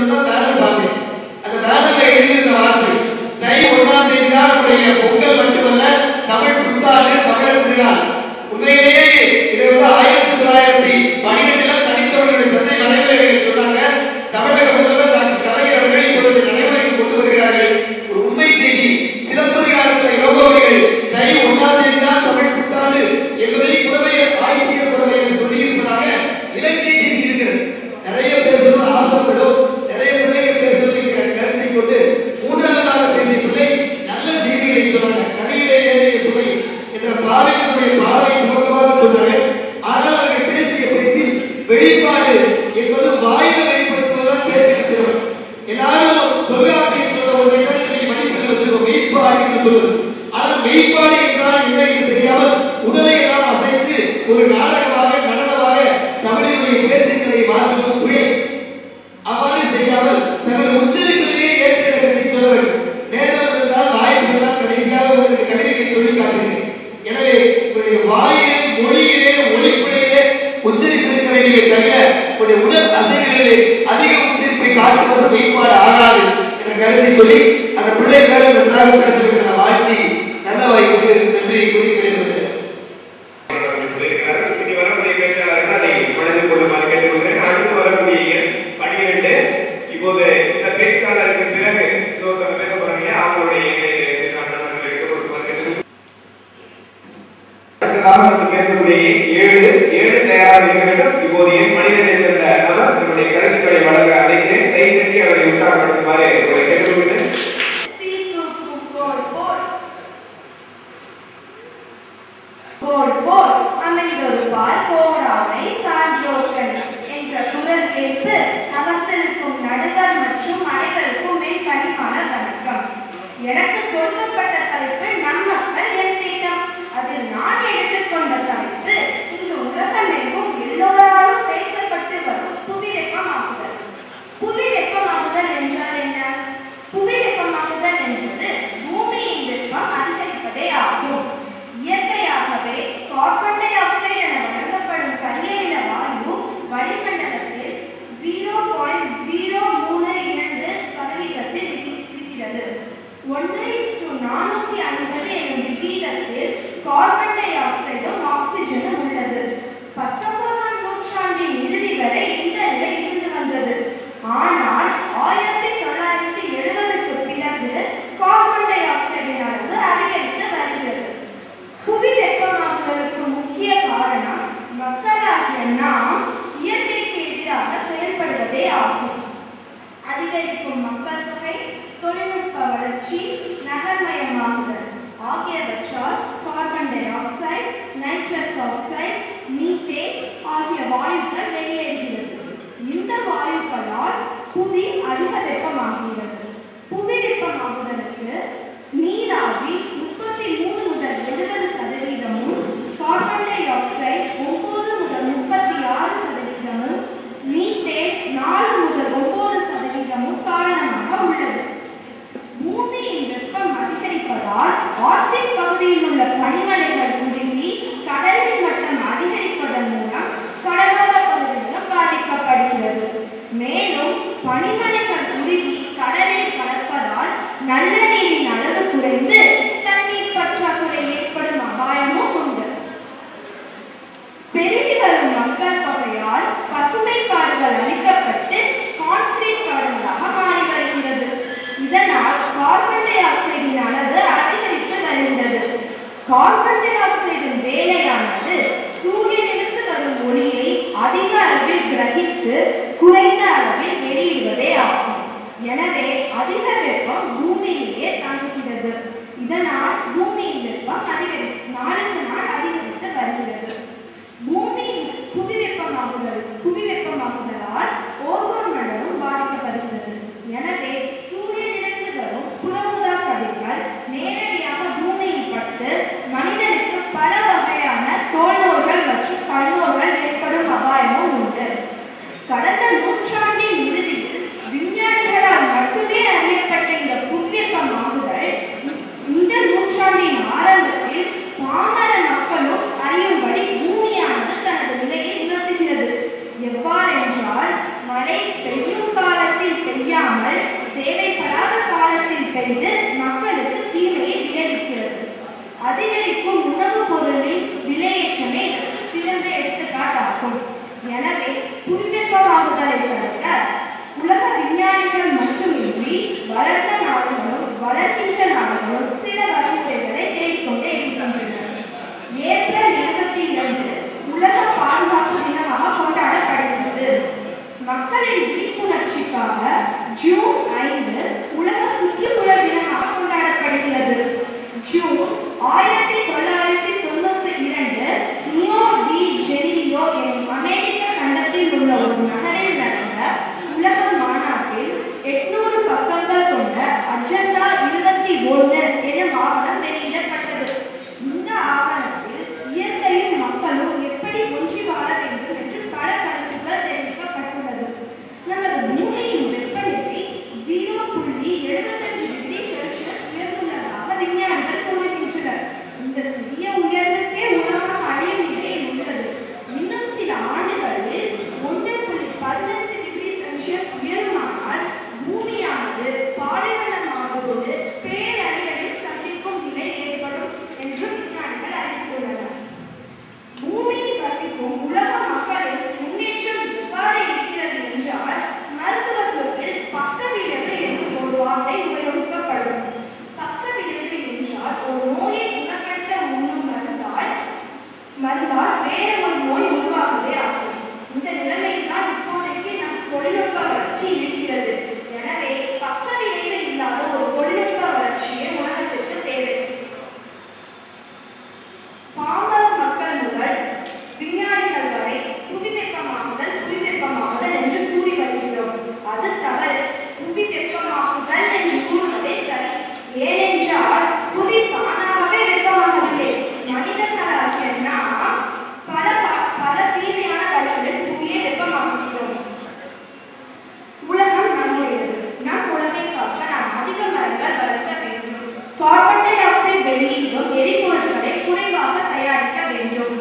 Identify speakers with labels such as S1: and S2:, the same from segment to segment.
S1: will not have a bucket. And the man வாய்ப்புக்கு மேம்பாடு ஆகாது என்று கருதி சொல்லி அந்த பிள்ளை மேல நன்றாக பேசுகிற வாழ்த்தி நல்ல வாய்ப்பு நன்றி கூறி கிடைக்கிறது
S2: இந்த பேச்சாளருக்கு பிறகு பேச போறாங்க ஏழு ஏழு தயாராக இருக்க வேண்டும். இப்போது என் மனிதனை சேர்ந்த நபர் தன்னுடைய கருத்துக்களை வழங்க
S3: எனக்கு கொடுக்கப்பட்ட தலைப்பு நம் மக்கள் என் திட்டம். அதில் நான் எடுத்துக்கொண்ட தலைப்பு இந்த உலகம் எங்கும் எல்லோராலும் பேசப்பட்டு வரும் புவி வெப்பமாகுதல் புவி வெப்பமாகுதல் என்றால் என்ன? புவி வெப்பமாகுதல் என்பது ஆயிரத்தி தொள்ளாயிரத்தி எழுபதுக்கு பிறகு கார்பன் டை ஆக்சைடின் அளவு அதிகரித்து வருகிறது. புவி வெப்பமாக்கலுக்கு முக்கிய காரணம் மக்களாகிய நாம் இயற்கைக்கு எதிராக செயல்படுவதே ஆகும். அதிகரிக்கும் மக்கள் தொகை தொழில்நுட்ப வளர்ச்சி நகர்மயமாகுதல் ஆகியவற்றால் carbon dioxide nitrous oxide methane ஆகிய வாயுக்கள் வெளியேறுகிறது. இந்த வாயுக்களால் புவி அதிக வெப்பமாகிறது புவி வெப்பமாகுவதற்கு நீராவி முப்பத்தி மூணு கார்பன் டை ஆக்சைடின் வேலையானது சூரியனிலிருந்து வரும் ஒளியை அதிக அளவில் கிரகித்து குறைந்த அளவில் வெளியிடுவதே ஆகும். எனவே அதிக வெப்பம் பூமியிலேயே தாங்குகிறது. இதனால் பூமியின் வெப்பம் அதிகரித்து நாளுக்கு நாள் அதிகரித்து வருகிறது. பூமியின் புவி வெப்பமாகுதல் புவி வெப்பமாகுதலால் ஓசோன் மண்டலம் பாதிக்கப்படுகிறது. எனவே செய்து மக்களுக்கு தீமையை விளைவிக்கிறது. அதிகரிக்கும் உணவுப் பொருளின் விலையேற்றமே சிறந்த எடுத்துக்காட்டாகும். எனவே புவிவெப்பமாகுதலை தடுக்க உலக விஞ்ஞானிகள் மட்டுமின்றி வளர்ந்த நாடுகளும் வளர்க்கின்ற நாடுகளும் சில வழிமுறைகளை தேடிக்கொண்டே இருக்கின்றன ஏப்ரல் இருபத்தி இரண்டு உலக பாதுகாப்பு தினமாக கொண்டாடப்படுகிறது. மக்களின் விழிப்புணர்ச்சிக்காக ஜூன் கார்பன் டை ஆக்சைடு வெளியிடும் எரிபொருட்களை குறைவாக தயாரிக்க வேண்டும்.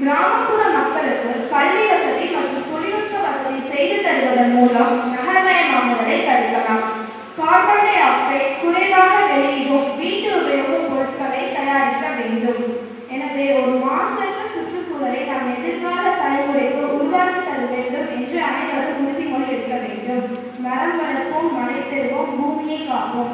S3: கிராமப்புற மக்களுக்கு பள்ளி வசதி மற்றும் தொழில்நுட்ப வசதி செய்து தருவதன் மூலம் நகர்மயமாகுவதை தடுக்கலாம். கார்பன் டை ஆக்சைடு குறைவாக வெளியிடும் வீட்டு உபயோகப் பொருட்களை தயாரிக்க வேண்டும். எனவே ஒரு மாசற்ற சுற்றுச்சூழலை நாம் எதிர்கால தலைமுறைக்கு உருவாக்கி தர வேண்டும் என்று அனைவரும் உறுதிமொழி எடுக்க வேண்டும். மரம் வளர்ப்போம் மழை பெறுவோம் பூமியை காப்போம்.